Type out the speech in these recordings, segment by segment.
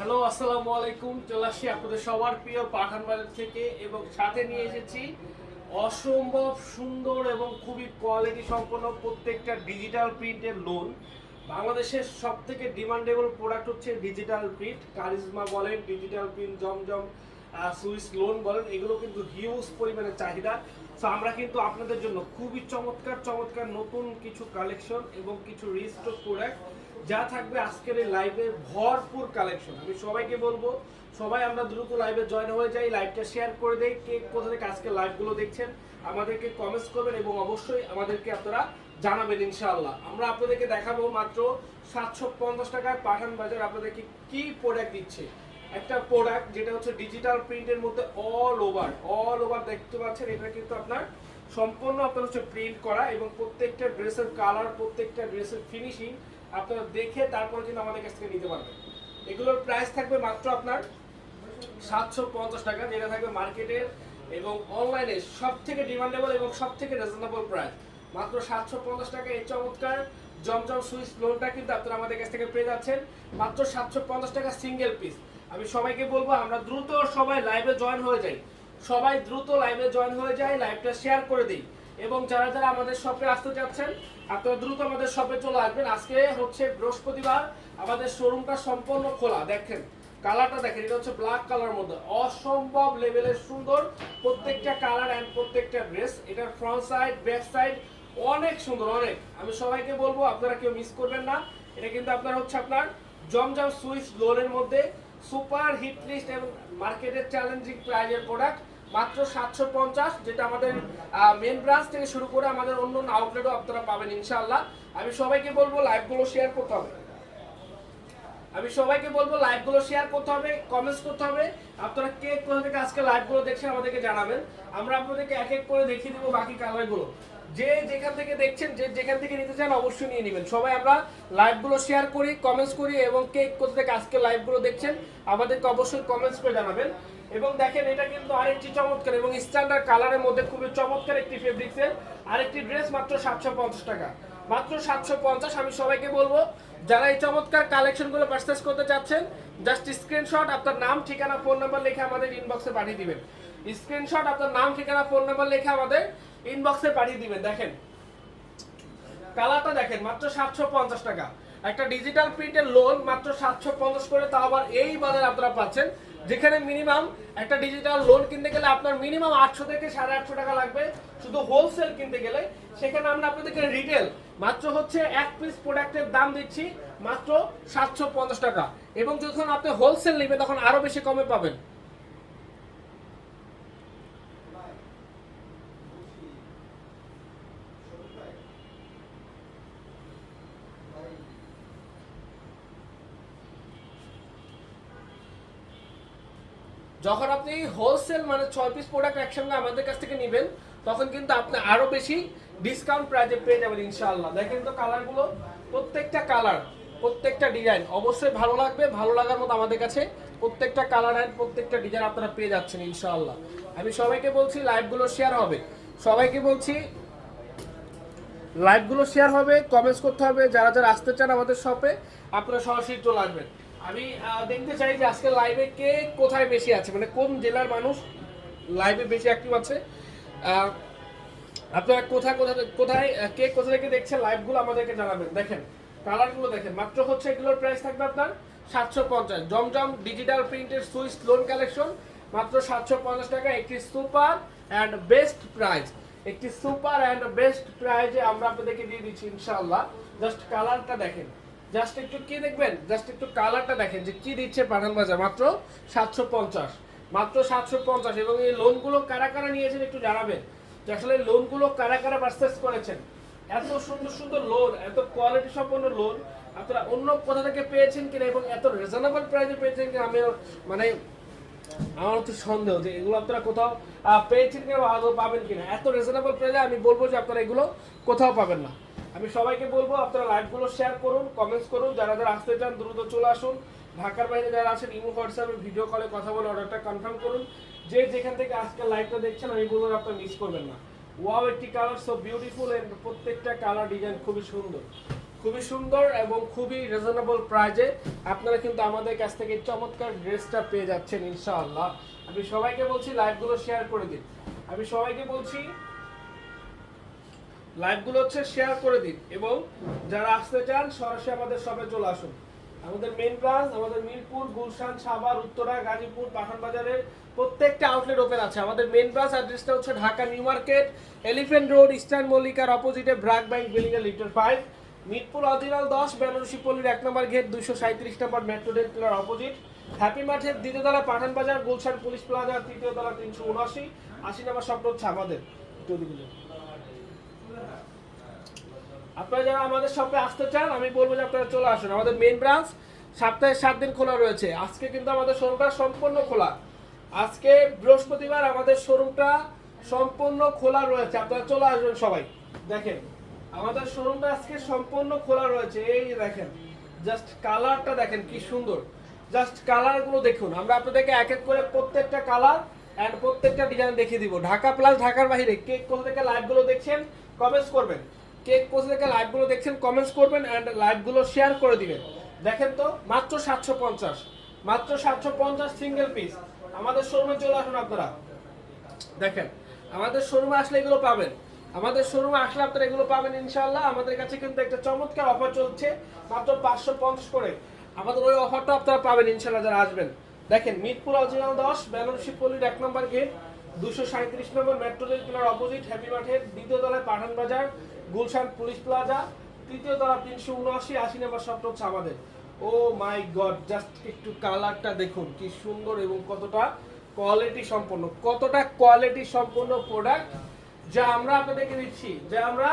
Hello, আসসালামু আলাইকুম। চলে আসছি আপনাদের সবার প্রিয় পাঠান বাজার থেকে এবং সাথে নিয়ে এসেছি অসম্ভব সুন্দর এবং খুবই কোয়ালিটি সম্পন্ন প্রত্যেকটা ডিজিটাল প্রিন্টের লোন বাংলাদেশের সব থেকে ডিমান্ডেবল প্রোডাক্ট হচ্ছে ডিজিটাল প্রিন্ট কারিজমা বলেন ডিজিটাল প্রিন্ট জমজম সুইস লোন বলেন, এগুলো কিন্তু হিউজ পরিমাণে চাহিদা। তো আমরা কিন্তু আপনাদের জন্য খুবই চমৎকার চমৎকার নতুন কিছু কালেকশন এবং কিছু রিস্টক প্রোডাক্ট যা থাকবে আজকের এই লাইভে ভরপুর কালেকশন আমি সবাইকে বলব, সবাই আমরা দ্রুত লাইভে জয়েন হয়ে যাই লাইভটা শেয়ার করে দেই, কে কোথা থেকে আজকে লাইভগুলো দেখছেন, আমাদেরকে কমেন্টস করবেন এবং অবশ্যই আমাদেরকে আপনারা জানাবেন ইনশাআল্লাহ। আমরা আপনাদেরকে দেখাবো মাত্র সাতশো পঞ্চাশ টাকায় পাঠান বাজার আপনাদেরকে কি প্রোডাক্ট দিচ্ছে। একটা প্রোডাক্ট যেটা হচ্ছে ডিজিটাল প্রিন্টের মধ্যে অল ওভার অল ওভার দেখতে পাচ্ছেন, এটা কিন্তু আপনার সম্পূর্ণ আপনার হচ্ছে প্রিন্ট করা এবং প্রত্যেকটা ড্রেসের কালার প্রত্যেকটা ড্রেসের ফিনিশিং আপনারা দেখে তারপরে কিন্তু আমাদের কাছ থেকে নিতে পারবেন। এগুলোর প্রাইস থাকবে মাত্র আপনার সাতশো পঞ্চাশ টাকা, যেটা থাকবে মার্কেটের এবং অনলাইনে সব থেকে ডিমান্ডেবল এবং সব থেকে রিজনেবল প্রাইস মাত্র সাতশো পঞ্চাশ টাকা, এই চমৎকার জমজম সুইচ লোনটা কিন্তু আপনারা আমাদের কাছ থেকে পেয়ে যাচ্ছেন। মাত্র সাতশো পঞ্চাশ টাকা সিঙ্গেল পিস আমি সবাইকে বলব, আমরা দ্রুত সবাই লাইভে জয়েন হয়ে যাই। সবাই দ্রুত লাইভে জয়েন হয়ে যায় লাইভটা শেয়ার করে দিই। এবং যারা যারা আমাদের শপে আসতে চাচ্ছেন আপনারা দ্রুত আমাদের শপে চলে আসবেন। আজকে হচ্ছে বৃহস্পতিবার, আমাদের শোরুমটা সম্পূর্ণ খোলা। দেখেন, কালারটা দেখেন, এটা হচ্ছে ব্ল্যাক কালার মধ্যে। অসম্ভব লেভেলের সুন্দর প্রত্যেকটা কালার অ্যান্ড প্রত্যেকটা ড্রেস এটার ফ্রন্ট সাইড ব্যাক সাইড অনেক সুন্দর, অনেক। আমি সবাইকে বলব, আপনারা কেউ মিস করবেন না। এটা কিন্তু আপনার হচ্ছে আপনার জমজম সুইচ লোনের মধ্যে সুপার হিট লিস্ট এবং মার্কেটের চ্যালেঞ্জিং প্রাইজের প্রোডাক্ট মাত্র সাতশো পঞ্চাশ, যেটা আমাদের মেন ব্রাঞ্চ থেকে শুরু করে আমাদের অন্য আউটলেটও আপনারা পাবেন, ইনশাআল্লাহ। আমি সবাইকে বলব লাইভগুলো শেয়ার করতে হবে। আমি সবাইকে বলব লাইভগুলো শেয়ার করতে হবে কমেন্টস করতে হবে। আপনারা কে কোথা থেকে আজকে লাইভগুলো দেখছেন আমাদেরকে জানাবেন। আমরা আপনাদেরকে এক এক করে দেখিয়ে দেবো বাকি কালারগুলো যে যেখান থেকে দেখছেন, যে যেখান থেকে নিতে চান অবশ্যই নিয়ে নেবেন। সবাই আমরা লাইভগুলো শেয়ার করি কমেন্টস করি এবং কে কোথা থেকে আজকে লাইভগুলো দেখছেন, আমাদেরকে অবশ্যই কমেন্টস করে জানাবেন। এবং দেখেন এটা কিন্তু আরেকটি চমৎকার এবং স্ট্যান্ডার্ড কালারের মধ্যে খুবই চমৎকার একটি ফেব্রিক্সের আরেকটি ড্রেস মাত্র সাতশো পঞ্চাশ টাকা। মাত্র সাতশো পঞ্চাশ, আমি সবাইকে বলব, যারা এই চমৎকার কালেকশনগুলো পারচেস করতে চাচ্ছেন জাস্ট স্ক্রিনশট আপনার নাম, ঠিকানা ফোন নাম্বার লিখে আমাদের ইনবক্সে পাঠিয়ে দিবেন। স্ক্রিনশট আপনার নাম, ঠিকানা ফোন নাম্বার লিখে আমাদের ইনবক্সে পাঠিয়ে দিবেন। দেখেন কালারটা দেখেন, মাত্র সাতশো পঞ্চাশ টাকা। একটা ডিজিটাল প্রিন্টের লোন মাত্র সাতশো পঞ্চাশ করে, তাও আবার এই বাজারে আপনারা পাচ্ছেন যেখানে মিনিমাম একটা ডিজিটাল লোন কিনতে গেলে আপনার মিনিমাম আটশো থেকে সাড়ে আটশো টাকা লাগবে। শুধু হোলসেল কিনতে গেলে, সেখানে আমরা আপনাদেরকে রিটেল মাত্র হচ্ছে এক পিস প্রোডাক্টের দাম দিচ্ছি, মাত্র সাতশো পঞ্চাশ টাকা। এবং যখন আপনি হোলসেল নেবেন, তখন আরও বেশি কমে পাবেন। যখন আপনি হোলসেল মানে ছয় পিস প্রোডাক্ট একসঙ্গে আমাদের কাছ থেকে নেবেন, তখন কিন্তু আপনি আরও বেশি ডিসকাউন্ট প্রাইজে পেয়ে যাবেন ইনশাআল্লাহ। দেখেন তো কালারগুলো, প্রত্যেকটা কালার, প্রত্যেকটা ডিজাইন অবশ্যই ভালো লাগবে, ভালো লাগার মতো আমাদের কাছে প্রত্যেকটা কালার অ্যান্ড প্রত্যেকটা ডিজাইন আপনারা পেয়ে যাচ্ছেন ইনশাআল্লাহ। আমি সবাইকে বলছি লাইভগুলো শেয়ার হবে। সবাইকে বলছি লাইভগুলো শেয়ার হবে কমেন্টস করতে হবে, যারা যারা আসতে চান আমাদের শপে আপনারা সরাসরি চলে আসবেন। আমি দেখতে চাই যে আজকে লাইভে কে কোথায় বেশি আছে মানে কোন জেলার মানুষ লাইভে বেশি অ্যাক্টিভ আছে। আপনারা কোথায় কোথায় কোথায় কে কোথা থেকে দেখছেন লাইভগুলো আমাদেরকে জানাবেন। দেখেন কালারগুলো দেখেন, মাত্র হচ্ছে এগুলোর প্রাইস থাকবে আপনার সাতশো পঞ্চাশ। জমজম ডিজিটাল প্রিন্টের সুইচ লোন কালেকশন মাত্র সাতশো পঞ্চাশ টাকা, একটি সুপার অ্যান্ড বেস্ট প্রাইস একটি সুপার অ্যান্ড বেস্ট প্রাইজে আমরা আপনাদেরকে দিয়ে দিচ্ছি, ইনশাআল্লাহ। জাস্ট কালারটা দেখেন। জাস্ট একটু কি দেখবেন? জাস্ট একটু কালারটা দেখেন যে কি দিচ্ছে পাঠান বাজার মাত্র সাতশো পঞ্চাশ। মাত্র সাতশো পঞ্চাশ এবং এই লোনগুলো কারা কারা নিয়েছেন একটু জানাবেন। যে আসলে লোনগুলো কারা কারা পারচেস করেছেন? এত সুন্দর সুন্দর লোন এত কোয়ালিটি সম্পন্ন লোন আপনারা অন্য কোথা থেকে পেয়েছেন কিনা এবং এত রিজনেবল প্রাইসে পেয়েছেন কিনা আমি মানে আমার তো সন্দেহ যে এগুলো আপনারা কোথাও পেয়েছেন কিনা বা পাবেন কিনা। এত রিজনেবল প্রাইসে আমি বলব যে আপনারা এগুলো কোথাও পাবেন না। আমি সবাইকে বলব, আপনারা লাইভগুলো শেয়ার করুন কমেন্টস করুন, যারা যারা আসতে চান দ্রুত চলে আসুন। ঢাকার বাইরে যারা আছেন, ইমো, হোয়াটসঅ্যাপে ভিডিও কলে কথা বলে অর্ডারটা কনফার্ম করুন। যে যেখান থেকে আজকে লাইভটা দেখছেন, আমি বলব আপনারা মিস করবেন না। ওয়াও একটি কালার সো বিউটিফুল এন্ড প্রত্যেকটা কালার ডিজাইন খুবই সুন্দর। খুবই সুন্দর এবং খুবই রিজনেবল প্রাইজে আপনারা কিন্তু আমাদের কাছ থেকে চমৎকার ড্রেসটা পেয়ে যাচ্ছেন, ইনশাআল্লাহ। আমি সবাইকে বলছি লাইভগুলো শেয়ার করে দিন। আমি সবাইকে বলছি লাইভগুলো হচ্ছে শেয়ার করে দিন এবং যারা আসতে চান, সরাসরি আমাদের সবে চলে আসুন। আমাদের মেন ব্রাঞ্চ আমাদের মিরপুর, গুলশান, সাভার, উত্তরা, গাজীপুর পাঠান বাজারের প্রত্যেকটা আউটলেট ওপেন আছে। আমাদের মেন ব্রাঞ্চ অ্যাড্রেসটা হচ্ছে Dhaka new market elephant road eastern মল্লিকার অপোজিটে ব্রাক ব্যাংক বিল্ডিং এর লিটার ফাইভ মিরপুর অরিজিনাল দশ, বেনারসি পল্লীর এক নম্বর গেট দুইশো সাঁত্রিশ নম্বর metro rail pillar opposite happy মার্টের দ্বিতীয় তলা পাঠান বাজার গুলশান পুলিশ প্লাজা তৃতীয় তলা তিনশো উনআশি, আশি নম্বর স্বপ্ন হচ্ছে আমাদের। আপনারা যারা আমাদের শপে আসতে চান, আমি বলব যে আপনারা চলে আসুন। আমাদের মেন ব্রাঞ্চ সপ্তাহে সাত দিন খোলা রয়েছে। আজকে কিন্তু আমাদের শোরুমটা সম্পূর্ণ খোলা। আজকে বৃহস্পতিবার আমাদের শোরুমটা সম্পূর্ণ খোলা রয়েছে। আপনারা চলে আসবেন সবাই। দেখেন, আমাদের শোরুমটা আজকে সম্পূর্ণ খোলা রয়েছে। এই দেখেন জাস্ট কালারটা দেখেন কি সুন্দর। জাস্ট কালারগুলো দেখুন। আমরা আপনাদেরকে এক এক করে প্রত্যেকটা কালার অ্যান্ড প্রত্যেকটা ডিজাইন দেখিয়ে দিব। ঢাকা প্লাস ঢাকার বাইরে কে কোথা থেকে লাইভগুলো দেখছেন কমেন্টস করবেন। কে কোথা থেকে লাইভগুলো দেখছেন কমেন্টস করবেন অ্যান্ড লাইভগুলো শেয়ার করে দিবেন। দেখেন তো, মাত্র সাতশো পঞ্চাশ। মাত্র সাতশো পঞ্চাশ সিঙ্গেল পিস আমাদের শোরুমে চলে আসুন আপনারা। দেখেন, আমাদের শোরুমে আসলে এগুলো পাবেন। আমাদের শোরুমে আসলে আপনারা এগুলো পাবেন ইনশাল্লাহ আমাদের কাছে কিন্তু একটা চমৎকার অফার চলছে, মাত্র পাঁচশো পঞ্চাশ করে। আমাদের ওই অফারটা আপনারা পাবেন ইনশাল্লাহ যারা আসবেন। দেখেন, মিরপুর অরিজিনাল দশ বেনারসি পল্লীর এক নম্বর গেট দুশো সাঁত্রিশ নম্বর metro rail pillar opposite happy market দ্বিতীয় তলায় পাঠান বাজার গুলশান পুলিশ প্লাজা, তৃতীয় তলা তিনশো উনআশি, আশি নম্বর শপ হচ্ছে আমাদের। ও মাই গড, জাস্ট একটু কালারটা দেখুন, কি সুন্দর এবং কতটা কোয়ালিটি সম্পন্ন, কতটা কোয়ালিটি সম্পন্ন প্রোডাক্ট যা আমরা আপনাদেরকে দিচ্ছি, যা আমরা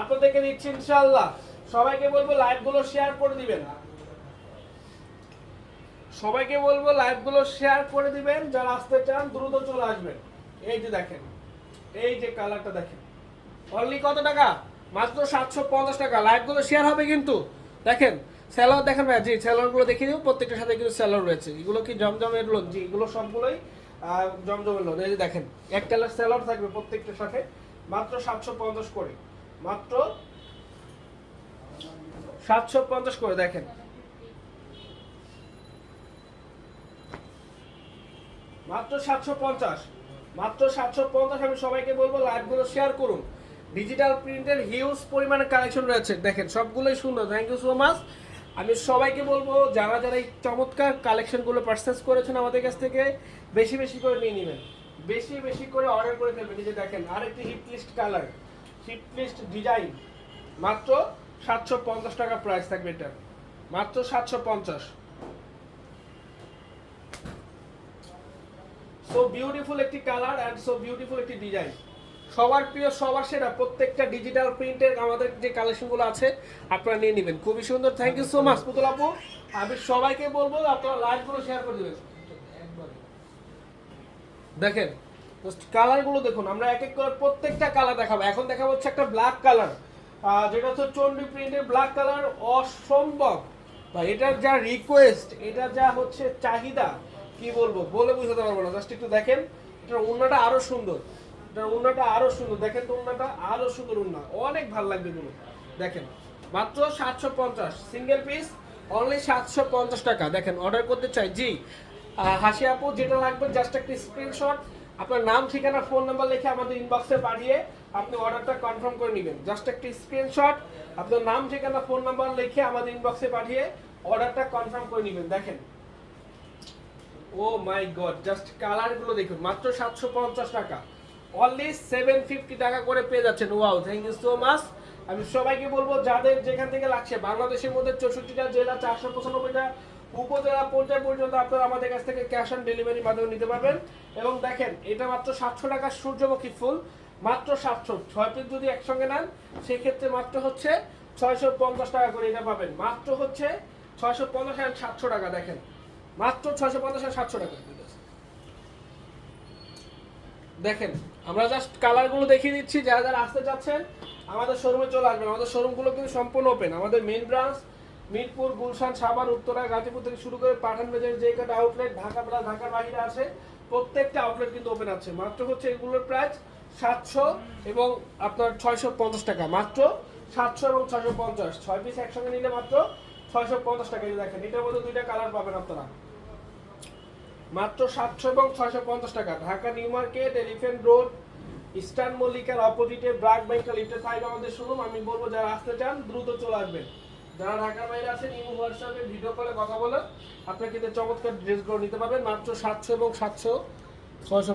আপনাদেরকে দিচ্ছি ইনশাআল্লাহ। সবাইকে বলব লাইভগুলো শেয়ার করে দিবেন। সবাইকে বলব লাইভগুলো শেয়ার করে দিবেন, যারা আসতে চান, দ্রুত চলে আসবেন। এই যে দেখেন, এই যে কালারটা দেখেন। অনলি কত টাকা? মাত্র সাতশো পঞ্চাশ টাকা। লাইভগুলো শেয়ার হবে কিন্তু। দেখেন স্যালোয়ার দেখেন ভাই, জি স্যালোয়ারগুলো দেখিয়ে দিব। প্রত্যেকটার সাথে কিন্তু স্যালোয়ার রয়েছে। এগুলো কি জমজমের লোন জি, এগুলো সবগুলোই জমজমের লোন এই যে দেখেন এক কালার স্যালোয়ার থাকবে প্রত্যেকটার সাথে। মাত্র সাতশো পঞ্চাশ করে। মাত্র সাতশো পঞ্চাশ করে, দেখেন। মাত্র সাতশো পঞ্চাশ। মাত্র সাতশো পঞ্চাশ আমি সবাইকে বলব লাইভগুলো শেয়ার করুন। ডিজিটাল প্রিন্টের হিউজ পরিমাণে কালেকশন রয়েছে। দেখেন, সবগুলোই সুন্দর। থ্যাংক ইউ সো মাচ আমি সবাইকে বলব, যারা যারা এই চমৎকার কালেকশনগুলো পারচেস করেছেন আমাদের কাছ থেকে, বেশি বেশি করে নিয়ে নেবেন। বেশি বেশি করে অর্ডার করে ফেলবেন। যে দেখেন, আরেকটি hit list colour hit list design মাত্র সাতশো পঞ্চাশ টাকা প্রাইস থাকবে এটার মাত্র সাতশো পঞ্চাশ। সো বিউটিফুল একটি কালার অ্যান্ড সো বিউটিফুল একটি ডিজাইন সবার প্রিয়, সবার সেরা প্রত্যেকটা ডিজিটাল প্রিন্টের আমাদের যে কালেকশনগুলো আছে, আপনারা নিয়ে নেবেন। খুবই সুন্দর। থ্যাংক ইউ সো মাচ পুতুল আপু। আমি সবাইকে বলব, আপনারা লাইভগুলো শেয়ার করে দেবেন। দেখেন কালারগুলো দেখুন, আমরা এক এক করে প্রত্যেকটা কালার দেখাবো। এখন দেখাবো হচ্ছে একটা ব্ল্যাক কালার যেটা হচ্ছে চন্ডি প্রিন্টের ব্ল্যাক কালার অসম্ভব। বা এটার যা রিকোয়েস্ট এটা যা হচ্ছে চাহিদা, কি বলব? বলে বুঝাতে পারব না। জাস্ট একটু দেখেন, এটার উন্নাটা আরও সুন্দর। উন্নাটা আরও সুন্দর। দেখেন তো উন্নাটা আরও সুন্দর উন্না। অনেক ভালো লাগবে এগুলো। দেখেন, মাত্র সাতশো পঞ্চাশ। সিঙ্গেল পিস অনলি সাতশো পঞ্চাশ টাকা। দেখেন অর্ডার করতে চাই। জি হাসি আপু, যেটা লাগবে জাস্ট একটা স্ক্রিনশট আপনার নাম, ঠিকানা ফোন নাম্বার লিখে আমাদের ইনবক্সে পাঠিয়ে আপনি অর্ডারটা কনফার্ম করে নেবেন। জাস্ট একটা স্ক্রিনশট আপনার নাম, ঠিকানা ফোন নাম্বার লিখে আমাদের ইনবক্সে পাঠিয়ে অর্ডারটা কনফার্ম করে নেবেন। দেখেন। ও মাই গড জাস্ট কালারগুলো দেখুন। মাত্র সাতশো পঞ্চাশ টাকা। অনলি সেভেন ফিফটি টাকা করে পেয়ে যাচ্ছেন। Wow thank you so much আমি সবাইকে বলব, যাদের যেখান থেকে লাগছে, বাংলাদেশের মধ্যে চৌষট্টিটা জেলা, চারশো পঁচানব্বইটা উপজেলা পর্যায় পর্যন্ত আপনারা আমাদের কাছ থেকে ক্যাশ অন ডেলিভারি মাধ্যমে নিতে পারবেন। এবং দেখেন, এটা মাত্র সাতশো টাকার সূর্যমুখী ফুল, মাত্র সাতশো। ছয় পিস যদি একসঙ্গে নেন, সেক্ষেত্রে মাত্র হচ্ছে ছয়শো পঞ্চাশ টাকা করে এটা পাবেন। মাত্র হচ্ছে ছয়শো পঞ্চাশ আর সাতশো টাকা, দেখেন। মাত্র ছয়শো পঞ্চাশ আর সাতশো টাকা। দেখেন আমরা জাস্ট কালারগুলো দেখিয়ে দিচ্ছি, যারা যারা আসতে চাচ্ছেন, আমাদের শোরুমে চলে আসবেন। আমাদের শোরুমগুলো কিন্তু সম্পূর্ণ ওপেন আমাদের মেইন ব্রাঞ্চ মিরপুর, গুলশান, সাভার, উত্তরা, গাজীপুর থেকে শুরু করে পাঠান বাজার, যে কটা আউটলেট ঢাকা প্লাস ঢাকার বাইরে আছে, প্রত্যেকটা আউটলেট কিন্তু ওপেন আছে। মাত্র হচ্ছে এগুলোর প্রাইস সাতশো এবং আপনার ছয়শো পঞ্চাশ টাকা। মাত্র সাতশো এবং ছয়শো পঞ্চাশ। ছয় পিস একসঙ্গে নিলে মাত্র ছয়শো পঞ্চাশ টাকা। দেখেন, এটার মধ্যে দুইটা কালার পাবেন আপনারা। মাত্র সাতশো এবং ছয়শো পঞ্চাশ টাকা। Dhaka new market elephant road, eastern মল্লিকার অপোজিটে ব্রাক ব্যাংকটা লিফটে ফাইভ আমাদের শোরুম আমি বলব যারা আসতে চান, দ্রুত চলে আসবেন। যারা ঢাকার বাইরে আছেন, ইমো হোয়াটসঅ্যাপে ভিডিও কলে কথা বলেন আপনারা কিন্তু চমৎকার ড্রেসগুলো নিতে পারবেন। মাত্র সাতশো এবং সাতশো, ছয়শো